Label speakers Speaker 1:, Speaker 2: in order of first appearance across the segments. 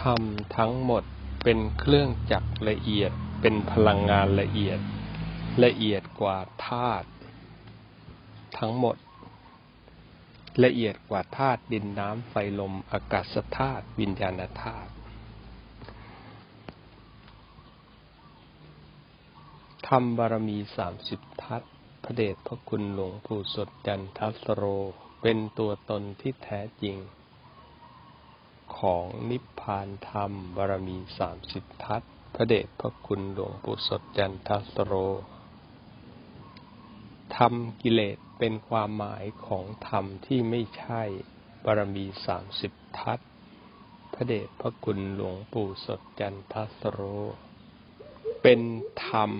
Speaker 1: ธรรมทั้งหมดเป็นเครื่องจักรละเอียดเป็นพลังงานละเอียด ละเอียดกว่าธาตุทั้งหมด ละเอียดกว่าธาตุดินน้ำไฟลมอากาศธาตุวิญญาณธาตุธรรมบารมีสามสิบทัศพระเดชพระคุณหลวงปู่สดจันทัสโร เป็นตัวตนที่แท้จริง ของนิพพานธรรมบารมีสามสิบทัศพระเดชพระคุณหลวงปู่สดจันทัสโรธรรมกิเลสเป็นความหมายของธรรมที่ไม่ใช่บารมีสามสิบทัศพระเดชพระคุณหลวงปู่สดจันทัสโร เป็นธรรม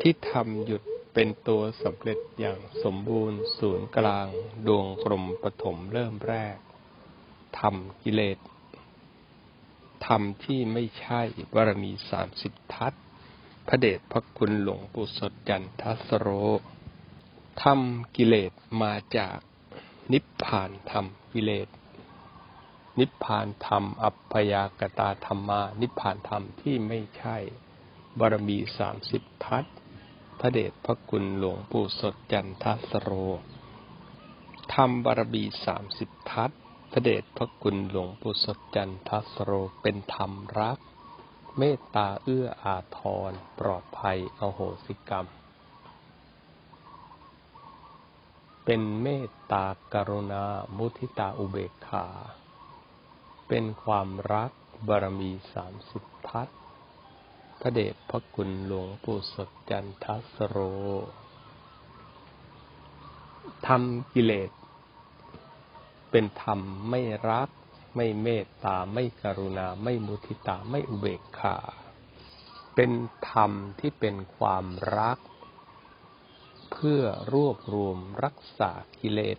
Speaker 1: ที่ทำหยุดเป็นตัวสำเร็จอย่างสมบูรณ์ศูนย์กลางดวงกลมปฐมเริ่มแรก ทำกิเลสธรรมที่ไม่ใช่บารมีสามสิบทัศพระเดชพระคุณหลวงปู่สดจันทัสโรทำกิเลสมาจากนิพพานธรรมกิเลสนิพพานธรรม อัปพยากตาธรรมา นิพพานธรรมที่ไม่ใช่บารมีสามสิบทัศพระเดชพระคุณหลวงปู่สดจันทัสโรทำบารมีสามสิบทัศ พระเดชพระคุณหลวงปู่สดจันทัสโรเป็นธรรมรัก เมตตาเอื้ออาทร ปลอดภัยอโหสิกรรม เป็นเมตตากรุณามุทิตาอุเบกขา เป็นความรักบารมีสามสิบทัศพระเดชพระคุณหลวงปู่สดจันทัสโรทำกิเลส เป็นธรรมไม่รัก ไม่เมตตา ไม่กรุณา ไม่มุทิตา ไม่อุเบกขา เป็นธรรมที่เป็นความรัก เพื่อรวบรวมรักษากิเลส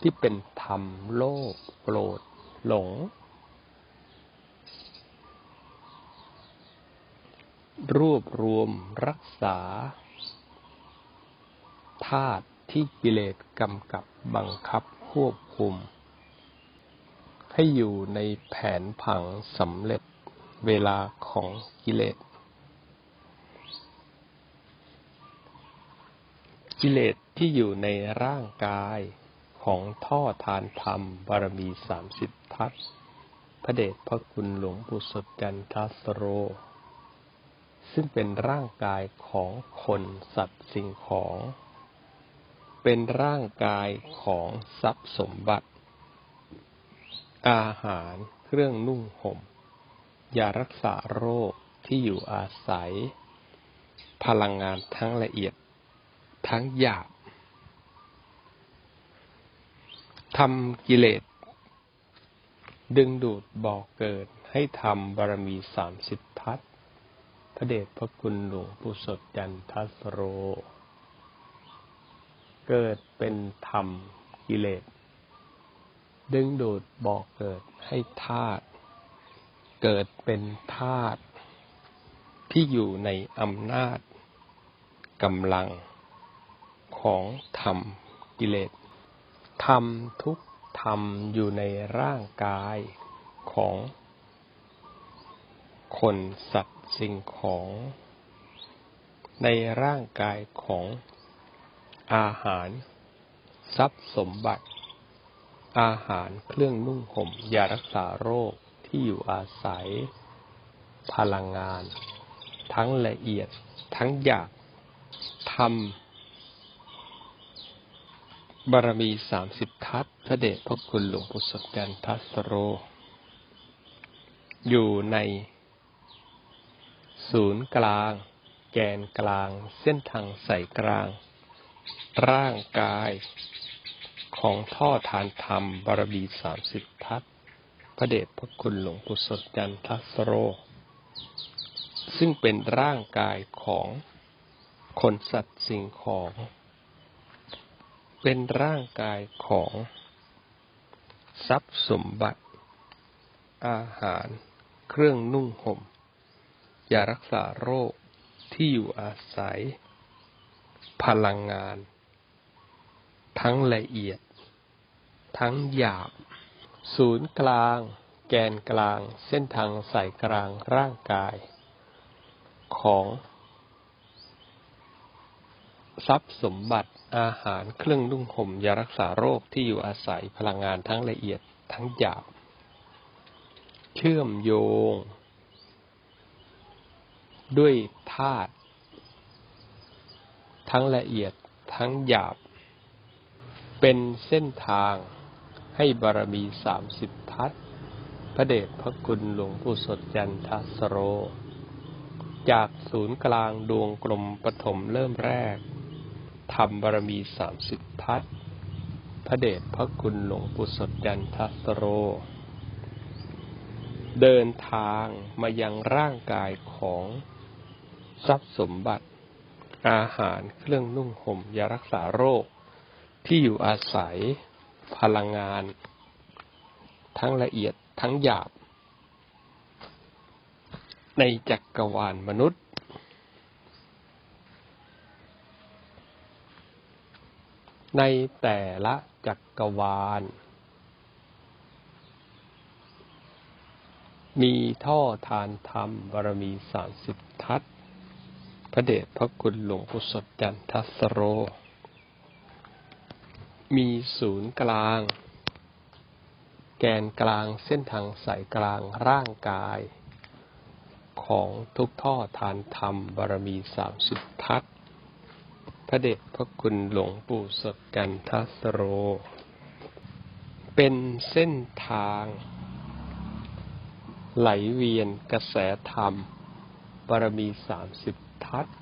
Speaker 1: ที่เป็นธรรมโลภโกรธหลง รวบรวมรักษาธาตุ ที่กิเลสกำกับบังคับควบคุม ให้อยู่ในแผนผังสำเร็จเวลาของกิเลส กิเลสที่อยู่ในร่างกายของท่อทานธรรมบารมีสามสิบทัศพระเดชพระคุณหลวงปู่สดจันทัสโร ซึ่งเป็นร่างกายของคนสัตว์สิ่งของ เป็นร่างกายของทรัพย์สมบัติ อาหารเครื่องนุ่งห่มยารักษาโรคที่อยู่อาศัย พลังงานทั้งละเอียด ทั้งหยาบทำกิเลส ดึงดูดบอกเกิดให้ทำบารมีสามสิบทัศพระเดชพระคุณหลวงปู่สดจันทัสโร เกิดเป็นธรรมกิเลส ดึงดูดบอกเกิดให้ธาตุเกิดเป็นธาตุที่อยู่ในอำนาจกำลังของธรรมกิเลสธรรมทุกธรรมอยู่ในร่างกายของ คนสัตว์สิ่งของ ในร่างกายของ อาหาร ทรัพย์สมบัติ อาหารเครื่องนุ่งห่มยารักษาโรคที่อยู่อาศัย พลังงาน ทั้งละเอียดทั้งอยากทำบารมีสามสิบทัศพระเดชพระคุณหลวงปู่สดกันทัสโร อยู่ใน ศูนย์กลาง แกนกลาง เส้นทางสายกลาง ร่างกายของท่อทานธรรมบารมีสามสิบทัศพระเดชพระคุณหลวงปู่สดจันทัสโร ซึ่งเป็นร่างกายของคนสัตว์สิ่งของ เป็นร่างกายของ ทรัพย์สมบัติ อาหาร เครื่องนุ่งห่มยารักษาโรคที่อยู่อาศัย พลังงาน ทั้งละเอียด ทั้งหยาบ ศูนย์กลาง แกนกลาง เส้นทางสายกลางร่างกาย ของ ทรัพย์สมบัติอาหารเครื่องนุ่งห่มยารักษาโรคที่อยู่อาศัยพลังงานทั้งละเอียดทั้งหยาบ เชื่อมโยง ด้วยธาตุ ทั้งละเอียดทั้งหยาบ เป็นเส้นทางให้บารมีสามสิบทัศพระเดชพระคุณหลวงปู่สดจันทสโร จากศูนย์กลางดวงกลมปฐมเริ่มแรกทำบารมีสามสิบทัศพระเดชพระคุณหลวงปู่สดจันทสโร เดินทางมายังร่างกายของทรัพย์สมบัติ อาหารเครื่องนุ่งห่มยารักษาโรค ที่อยู่อาศัย พลังงาน ทั้งละเอียดทั้งหยาบ ในจักรวาลมนุษย์ ในแต่ละจักรวาล มีท่อทานธรรมบารมีสามสิบทัศน์ พระเดชพระคุณหลวงปู่สดจันทัสโร มีศูนย์กลาง แกนกลางเส้นทางสายกลางร่างกาย ของทุกท่อทานธรรมบารมีสามสิบทัศพระเดชพระคุณหลวงปู่สดจันทัสโร เป็นเส้นทางไหลเวียนกระแสธรรม บารมีสามสิบ ทัศน์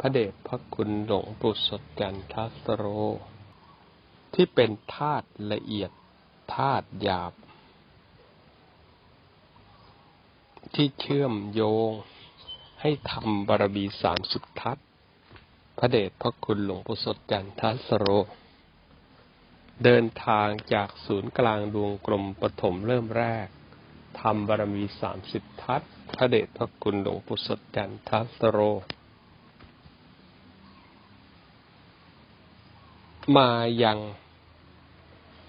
Speaker 1: พระเดชพระคุณหลวงปู่สดจันทัสโร ที่เป็นธาตุละเอียดธาตุหยาบ ที่เชื่อมโยงให้ทำบารมีสามสิบทัศพระเดชพระคุณหลวงปู่สดจันทัสโร เดินทางจากศูนย์กลางดวงกลมปฐมเริ่มแรกทำบารมีสามสิบทัศ พระเดชพระคุณหลวงปู่สดจันทัสโร มายัง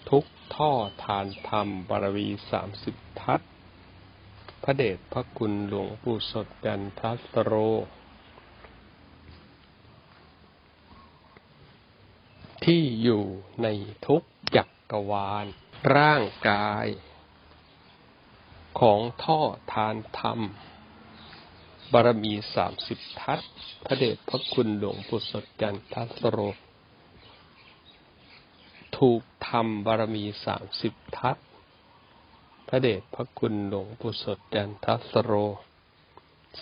Speaker 1: ทุกท่อทานธรรมบารมีสามสิบทัศพระเดชพระคุณหลวงปู่สดจันทัสโร ที่อยู่ในทุกจักรวาลร่างกาย ของท่อทานธรรม บารมีสามสิบทัศพระเดชพระคุณหลวงปู่สดจันทัสโร ถูกทำบารมีสามสิบทัศพระเดชพระคุณหลวงปู่สดจันทัสโร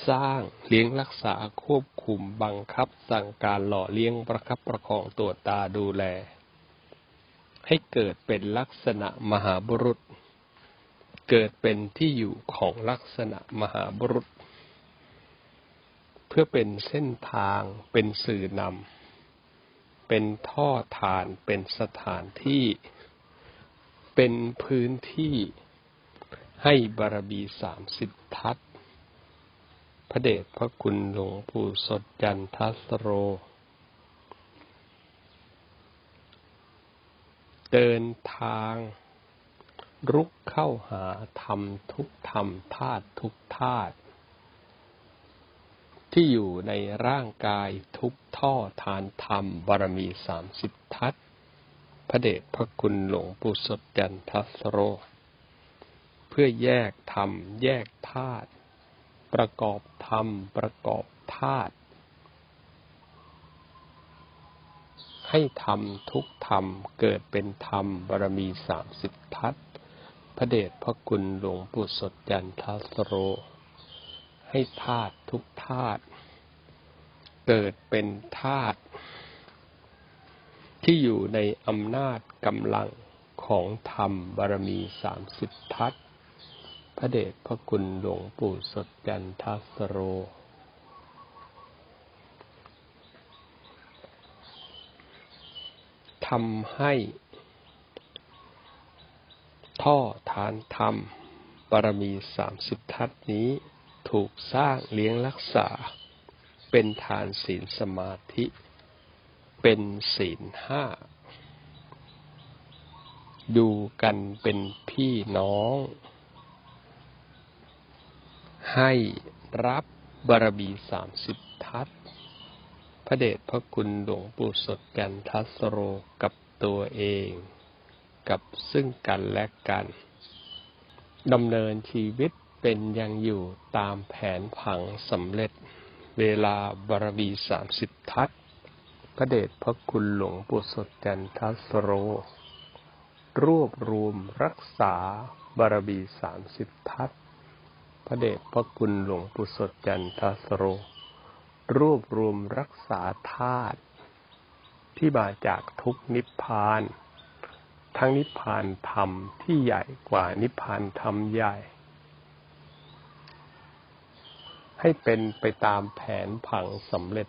Speaker 1: สร้างเลี้ยงรักษาควบคุมบังคับสั่งการหล่อเลี้ยงประคับประคองตัวตาดูแล ให้เกิดเป็นลักษณะมหาบุรุษ เกิดเป็นที่อยู่ของลักษณะมหาบุรุษ เพื่อเป็นเส้นทางเป็นสื่อนำเป็นท่อทานเป็นสถานที่ เป็นพื้นที่ให้บารมีสามสิบทัศน์พระเดชพระคุณหลวงปู่สดจันทัสโร เดินทาง รุกเข้าหาธรรมทุกธรรมธาตุทุกธาตุที่อยู่ในร่างกายทุกท่อทานธรรมบารมีสามสิบทัศพระเดชพระคุณหลวงปู่สดจันทัสโร เพื่อแยกธรรม แยกธาตุประกอบธรรม ประกอบธาตุให้ธรรมทุกธรรมเกิดเป็นธรรมบารมีสามสิบทัศ พระเดชพระคุณหลวงปู่สดจันทัสโร ให้ธาตุทุกธาตุเกิดเป็นธาตุที่อยู่ในอำนาจกำลังของธรรมบารมีสามสิบทัศพระเดชพระคุณหลวงปู่สดจันทัสโร ทำให้ ท่อทานธรรมบารมีสามสิบทัศน์นี้ถูกสร้างเลี้ยงรักษา เป็นทานศีลสมาธิ เป็นศีลห้าดูกันเป็นพี่น้อง ให้รับบารมีสามสิบทัศน์พระเดชพระคุณหลวงปู่สดกันทัสโรกับตัวเอง กับซึ่งกันและกันดำเนินชีวิตเป็นยังอยู่ตามแผนผังสำเร็จ เวลาบารมีสามสิบทัศพระเดชพระคุณหลวงปู่สดจันทัสโร รวบรวมรักษาบารมีสามสิบทัศพระเดชพระคุณหลวงปู่สดจันทัสโร รวบรวมรักษาธาตุที่มาจากทุกนิพพาน ทั้งนิพพานธรรมที่ใหญ่กว่านิพพานธรรมใหญ่ ให้เป็นไปตามแผนผังสำเร็จ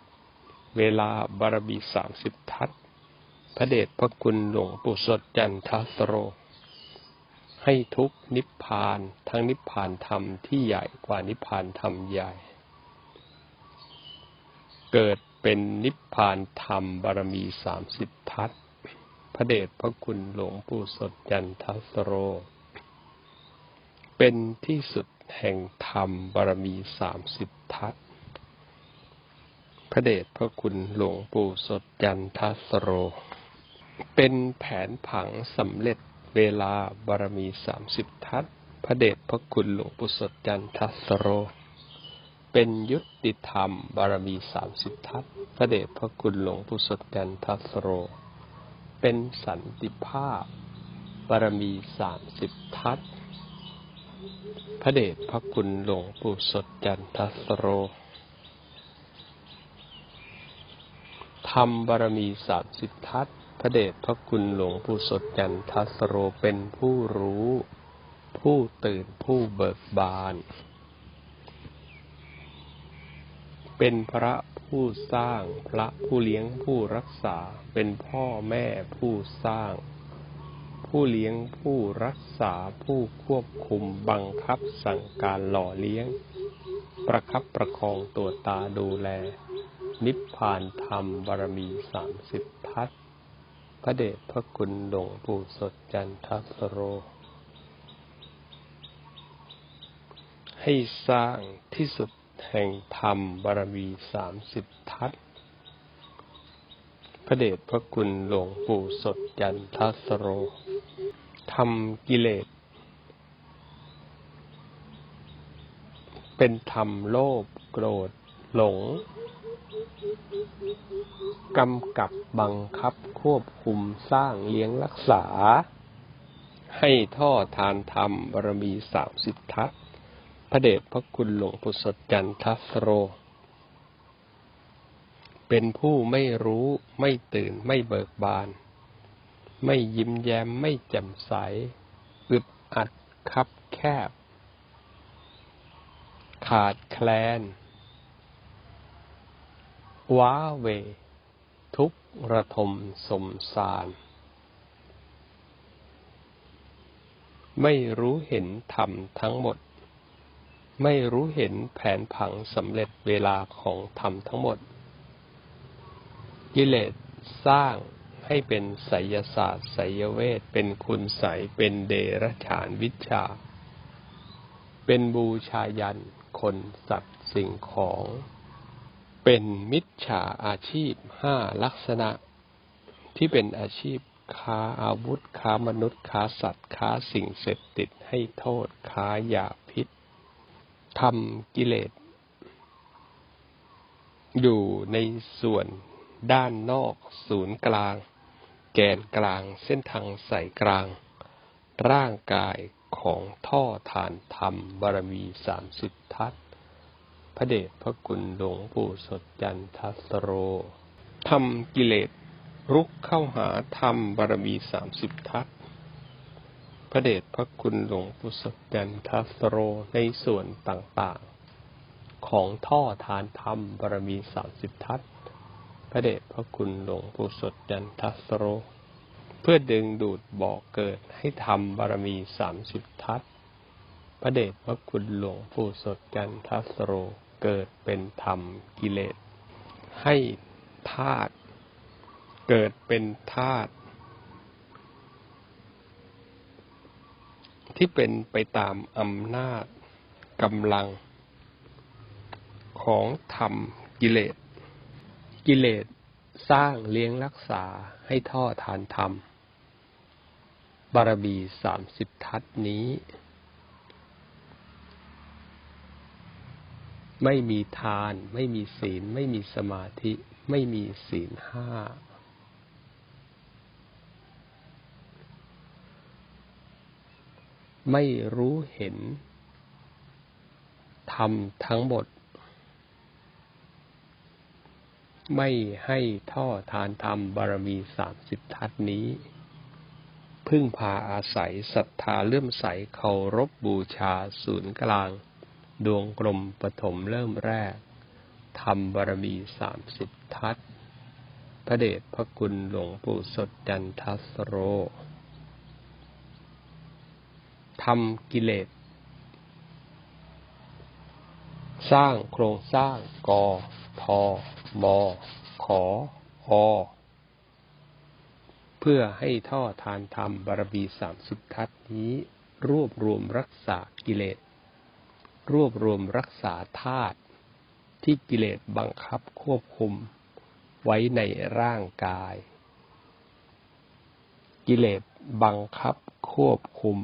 Speaker 1: เวลาบารมีสามสิบทัศพระเดชพระคุณหลวงปู่สดจันทสโร ให้ทุกนิพพานทั้งนิพพานธรรมที่ใหญ่กว่านิพพานธรรมใหญ่ เกิดเป็นนิพพานธรรมบารมีสามสิบทัศน์ พระเดชพระคุณหลวงปู่สดจันทสโร เป็นที่สุดแห่งธรรมบารมีสามสิบทัศพระเดชพระคุณหลวงปู่สดจันทสโร เป็นแผนผังสำเร็จเวลาบารมีสามสิบทัศพระเดชพระคุณหลวงปู่สดจันทสโร เป็นยุติธรรมบารมีสามสิบทัศพระเดชพระคุณหลวงปู่สดจันทสโร เป็นสันติภาพบารมีสามสิบทัศพระเดชพระคุณหลวงปู่สดจันทสโร ธรรมบารมีสามสิบทัศพระเดชพระคุณหลวงปู่สดจันทสโรเป็นผู้รู้ ผู้ตื่นผู้เบิกบาน เป็นพระ ผู้สร้าง พระผู้เลี้ยงผู้รักษา เป็นพ่อแม่ผู้สร้าง ผู้เลี้ยงผู้รักษาผู้ควบคุมบังคับสั่งการหล่อเลี้ยง ประคับประคองตัวตาดูแล นิพพานธรรมบารมีสามสิบทัศพระเดชพระคุณหลวงปู่สดจันทสโร ให้สร้างที่สุด แห่งธรรมบารมีสามสิบทัศพระเดชพระคุณหลวงปู่สดจันทสโรทำกิเลส เป็นธรรมโลภโกรธหลงกำกับบังคับควบคุมสร้างเลี้ยงรักษา ให้ท่อทานธรรมบารมีสามสิบทัศ พระเดชพระคุณหลวงปู่สดจันทัสโร เป็นผู้ไม่รู้ไม่ตื่นไม่เบิกบาน ไม่ยิ้มแย้มไม่แจ่มใส อึดอัดคับแคบ ขาดแคลน ว้าเว ทุกระทมสมสารไม่รู้เห็นธรรมทั้งหมด ไม่รู้เห็นแผนผังสำเร็จเวลาของธรรมทั้งหมด กิเลสสร้างให้เป็นไสยศาสตร์ไสยเวท เป็นคุณใสเป็นเดรัจฉานวิชา เป็นบูชายัน คนสัตว์สิ่งของ เป็นมิจฉาอาชีพห้าลักษณะ ที่เป็นอาชีพค้าอาวุธค้ามนุษย์ค้าสัตว์ค้าสิ่งเสพติดให้โทษค้ายาพิษ ทำกิเลส อยู่ในส่วนด้านนอกศูนย์กลาง แกนกลางเส้นทางสายกลาง ร่างกายของท่อฐานธรรมบารมีสามสิบทัศพระเดชพระคุณหลวงปู่สดจันทัสโรทำกิเลสรุกเข้าหาธรรมบารมีสามสิบทัศน์ ระเดชพระคุณหลวงปู่สดจันทัสโรในส่วนต่างๆ ของท่อทานธรรมบารมีสามสิบทัศพระเดชพระคุณหลวงปู่สดจันทัสโร เพื่อดึงดูดบ่อกเกิดให้ทำบารมีสามสิบทัศพระเดชพระคุณหลวงปู่สดจันทัสโรเกิดเป็นธรรมกิเลส ให้ธาตุเกิดเป็นธาตุ ที่เป็นไปตามอำนาจกำลัง ของธรรมกิเลส กิเลสสร้างเลี้ยงรักษาให้ท่อทานธรรม บารมีสามสิบทัศนี้ ไม่มีทาน ไม่มีศีล ไม่มีสมาธิ ไม่มีศีลห้า ไม่รู้เห็นธรรมทั้งหมด ไม่ให้ท่อทานธรรมบารมีสามสิบทัศนี้ พึ่งพาอาศัยศรัทธาเลื่อมใสเคารพบบูชาศูนย์กลาง ดวงกลมปฐมเริ่มแรกธรรมบารมีสามสิบทัศพระเดชพระคุณหลวงปู่สดจันทัสโร ทำกิเลส สร้างโครงสร้าง กอทอมอขออเพื่อให้ท่อทานธรรมบารมีสามสิบทัศนี้ รวบรวมรักษากิเลส รวบรวมรักษาธาตุที่กิเลสบังคับควบคุมไว้ในร่างกาย กิเลสบังคับควบคุม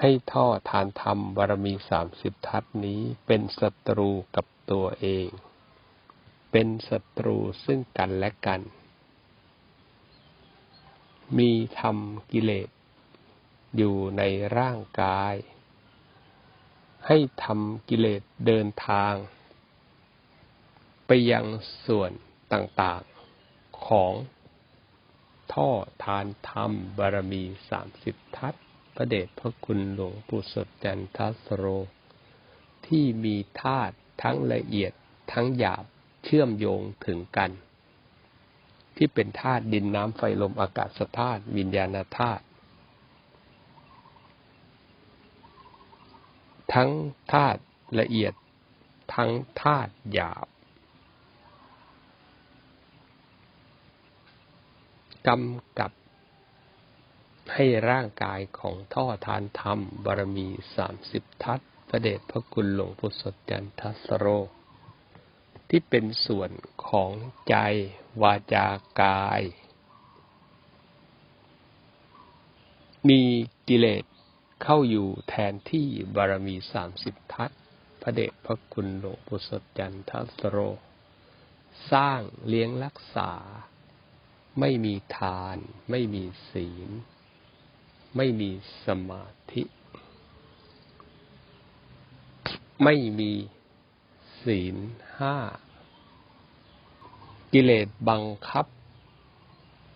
Speaker 1: ให้ท่อทานธรรมบารมีสามสิบทัศนี้เป็นศัตรูกับตัวเอง เป็นศัตรูซึ่งกันและกัน มีธรรมกิเลสอยู่ในร่างกาย ให้ทำกิเลสเดินทาง ไปยังส่วนต่างๆของท่อทานธรรมบารมีสามสิบทัศน์ พระเดชพระคุณหลวงปู่สดจันทัสโร ที่มีธาตุทั้งละเอียดทั้งหยาบเชื่อมโยงถึงกัน ที่เป็นธาตุดินน้ำไฟลมอากาศธาตุวิญญาณธาตุทั้งธาตุละเอียดทั้งธาตุหยาบกำกับ ให้ร่างกายของท่อทานธรรมบารมีสามสิบทัศพระเดชพระคุณหลวงพุทธสจันทัสโร ที่เป็นส่วนของใจวาจากาย มีกิเลสเข้าอยู่แทนที่บารมีสามสิบทัศพระเดชพระคุณหลวงพุทธสจันทัสโร สร้างเลี้ยงรักษา ไม่มีทาน ไม่มีศีล ไม่มีสมาธิ ไม่มีศีลห้า กิเลสบังคับ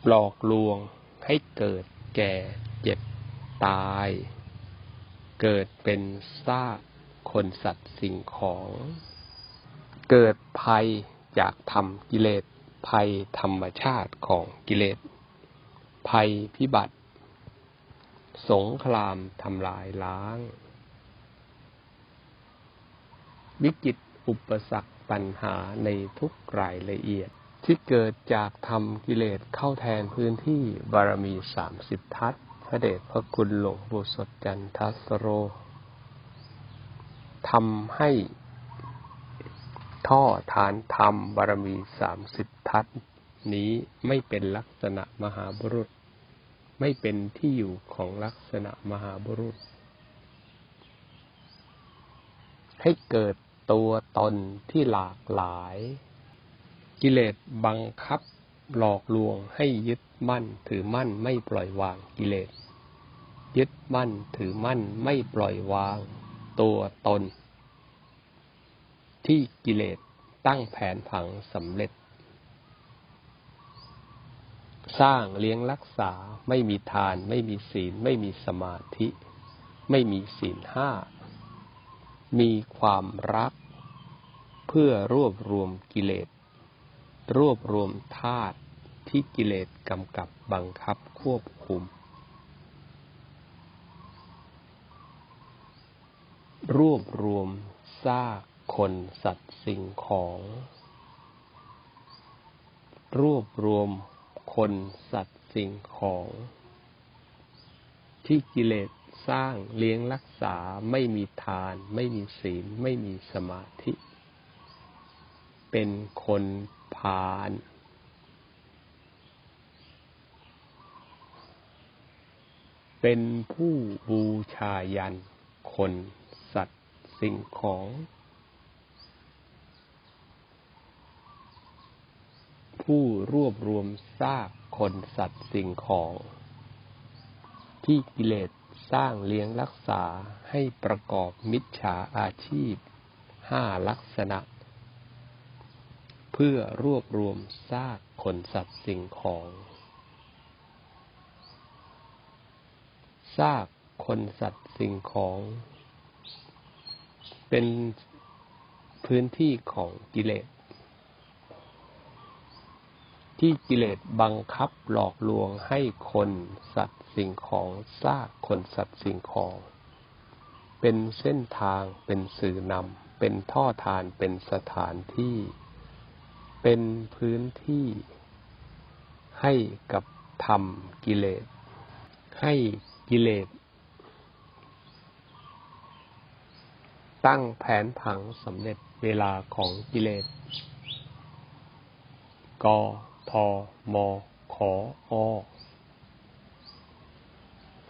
Speaker 1: หลอกลวงให้เกิดแก่เจ็บตาย เกิดเป็นซากคนสัตว์สิ่งของ เกิดภัยจากธรรมกิเลสภัยธรรมชาติของกิเลส ภัยพิบัติ สงครามทำลายล้าง วิกฤตอุปสรรคปัญหาในทุกรายละเอียด ที่เกิดจากทำกิเลสเข้าแทนพื้นที่บารมีสามสิบทัศพระเดชพระคุณหลวงปู่สดจันทัสโรทำให้ท่อทานธรรมบารมีสามสิบทัศนี้ไม่เป็นลักษณะมหาบุรุษ ไม่เป็นที่อยู่ของลักษณะมหาบุรุษ ให้เกิดตัวตนที่หลากหลาย กิเลสบังคับหลอกลวงให้ยึดมั่นถือมั่นไม่ปล่อยวางกิเลส ยึดมั่นถือมั่นไม่ปล่อยวาง ตัวตน ที่กิเลสตั้งแผนผังสำเร็จ สร้างเลี้ยงรักษา ไม่มีทาน ไม่มีศีล ไม่มีสมาธิ ไม่มีศีลห้า มีความรัก เพื่อรวบรวมกิเลส รวบรวมธาตุที่กิเลสกำกับบังคับควบคุม รวบรวมซากคนสัตว์สิ่งของ รวบรวม คนสัตว์สิ่งของ ที่กิเลสสร้างเลี้ยงรักษาไม่มีทาน ไม่มีศีล ไม่มีสมาธิ เป็นคนพาลเป็นผู้บูชายัน คนสัตว์สิ่งของ ผู้รวบรวมซากคนสัตว์สิ่งของ ที่กิเลสสร้างเลี้ยงรักษาให้ประกอบมิจฉาอาชีพห้าลักษณะ เพื่อรวบรวมซากคนสัตว์สิ่งของซากคนสัตว์สิ่งของ เป็นพื้นที่ของกิเลส ที่กิเลสบังคับหลอกลวงให้คนสัตว์สิ่งของซากคนสัตว์สิ่งของ เป็นเส้นทางเป็นสื่อนำเป็นท่อทานเป็นสถานที่ เป็นพื้นที่ให้กับธรรมกิเลส ให้กิเลส ตั้งแผนผังสำเร็จเวลาของกิเลส ก ทมขออ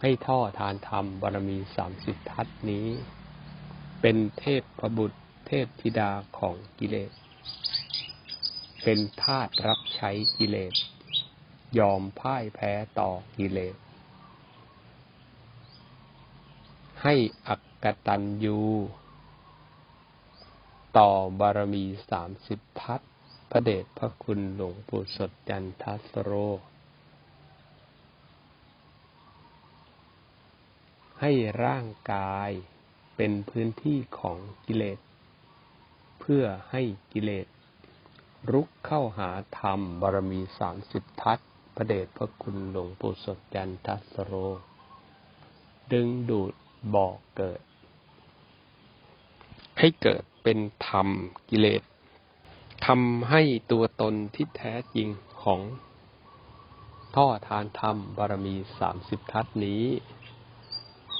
Speaker 1: ให้ท่อทานธรรมบารมีสามสิบทัศนี้ เป็นเทพประบุตรเทพธิดาของกิเลส เป็นทาสรับใช้กิเลส ยอมพ่ายแพ้ต่อกิเลส ให้อักกตันยูต่อบารมีสามสิบทัศ พระเดชพระคุณหลวงปู่สดจันทัสโร ให้ร่างกายเป็นพื้นที่ของกิเลส เพื่อให้กิเลส รุกเข้าหาธรรมบารมีสามสิบทัศพระเดชพระคุณหลวงปู่สดจันทัสโร ดึงดูดบอกเกิด ให้เกิดเป็นธรรมกิเลส ทำให้ตัวตนที่แท้จริงของท่อทานธรรมบารมีสามสิบทัศนี้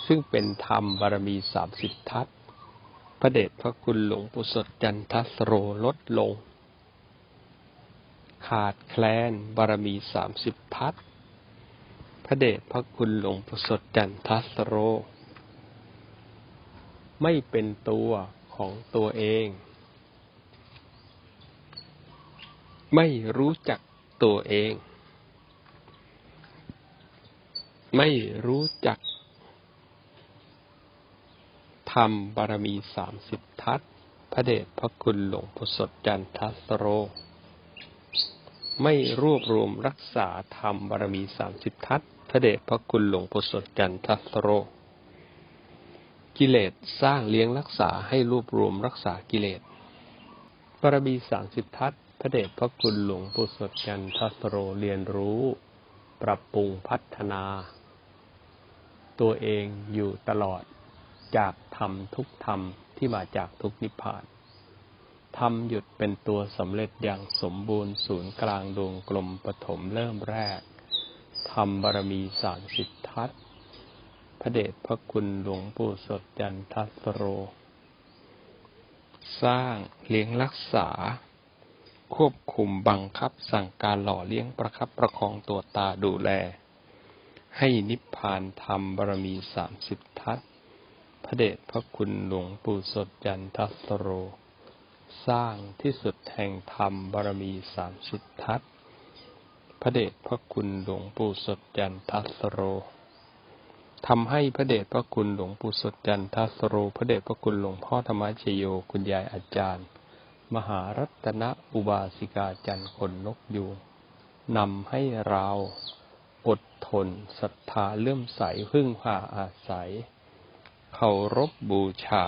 Speaker 1: ซึ่งเป็นธรรมบารมีสามสิบทัศพระเดชพระคุณหลวงปู่สดจันทสโรลดลง ขาดแคลนบารมีสามสิบทัศพระเดชพระคุณหลวงปู่สดจันทสโร ไม่เป็นตัวของตัวเอง ไม่รู้จักตัวเอง ไม่รู้จักธรรมบารมีสามสิบทัศพระเดชพระคุณหลวงพุทธจันทัสโร ไม่รวบรวมรักษาธรรมบารมีสามสิบทัศพระเดชพระคุณหลวงพุทธจันทัสโร กิเลสสร้างเลี้ยงรักษาให้รวบรวมรักษากิเลสปรมีสามสิบทัศ พระเดชพระคุณหลวงปู่สดจันทัสโรเรียนรู้ ปรับปรุงพัฒนา ตัวเองอยู่ตลอดจากธรรมทุกธรรมที่มาจากทุกนิพพานธรรมหยุดเป็นตัวสำเร็จอย่างสมบูรณ์ศูนย์กลางดวงกลมปฐมเริ่มแรกธรรมบารมีสามสิบทัศพระเดชพระคุณหลวงปู่สดจันทัสโร สร้างเลี้ยงรักษา ควบคุมบังคับสั่งการหล่อเลี้ยงประคับประคองตัวตาดูแล ให้นิพพานธรรมบารมีสามสิบทัศพระเดชพระคุณหลวงปู่สดจันทัสโร สร้างที่สุดแห่งธรรมบารมีสามสิบทัศพระเดชพระคุณหลวงปู่สดจันทัสโรทำให้พระเดชพระคุณหลวงปู่สดจันทัสโร พระเดชพระคุณหลวงพ่อธรรมชโยคุณยายอาจารย์ มหารัตนอุบาสิกาจันคนนกยูงนำให้เราอดทนศรัทธาเลื่อมใสพึ่งพาอาศัยเคารพบบูชา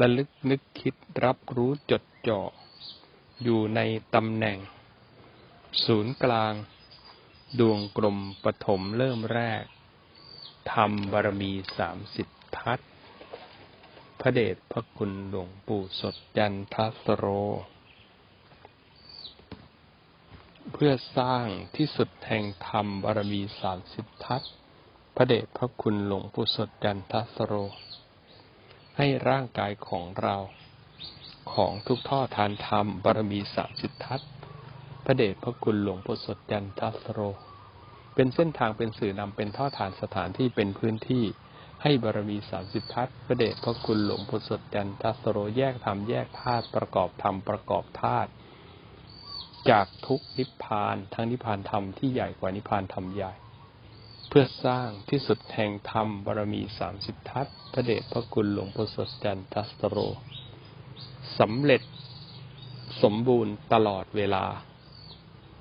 Speaker 1: ระลึกนึกคิดรับรู้จดจ่อ อยู่ในตำแหน่ง ศูนย์กลาง ดวงกลมปฐมเริ่มแรกทำบารมีสามสิบทัศ ระเดชพระคุณหลวงปู่สดจันทสโร เพื่อสร้างที่สุดแห่งธรรมบารมีสามสิบทัศพระเดชพระคุณหลวงปู่สดจันทสโร ให้ร่างกายของเราของทุกท่อทานธรรมบารมีสามสิบทัศพระเดชพระคุณหลวงปู่สดจันทสโร เป็นเส้นทางเป็นสื่อนำเป็นท่อฐานสถานที่เป็นพื้นที่ ให้บารมีสามสิบทัศพระเดชพระคุณหลวงปู่สดจันทัสโรแยกธรรมแยกธาตุประกอบธรรมประกอบธาตุจากทุกนิพพานทั้งนิพพานธรรมที่ใหญ่กว่านิพพานธรรมใหญ่ เพื่อสร้างที่สุดแห่งธรรมบารมีสามสิบทัศพระเดชพระคุณหลวงปู่สดจันทัสโรสำเร็จสมบูรณ์ตลอดเวลา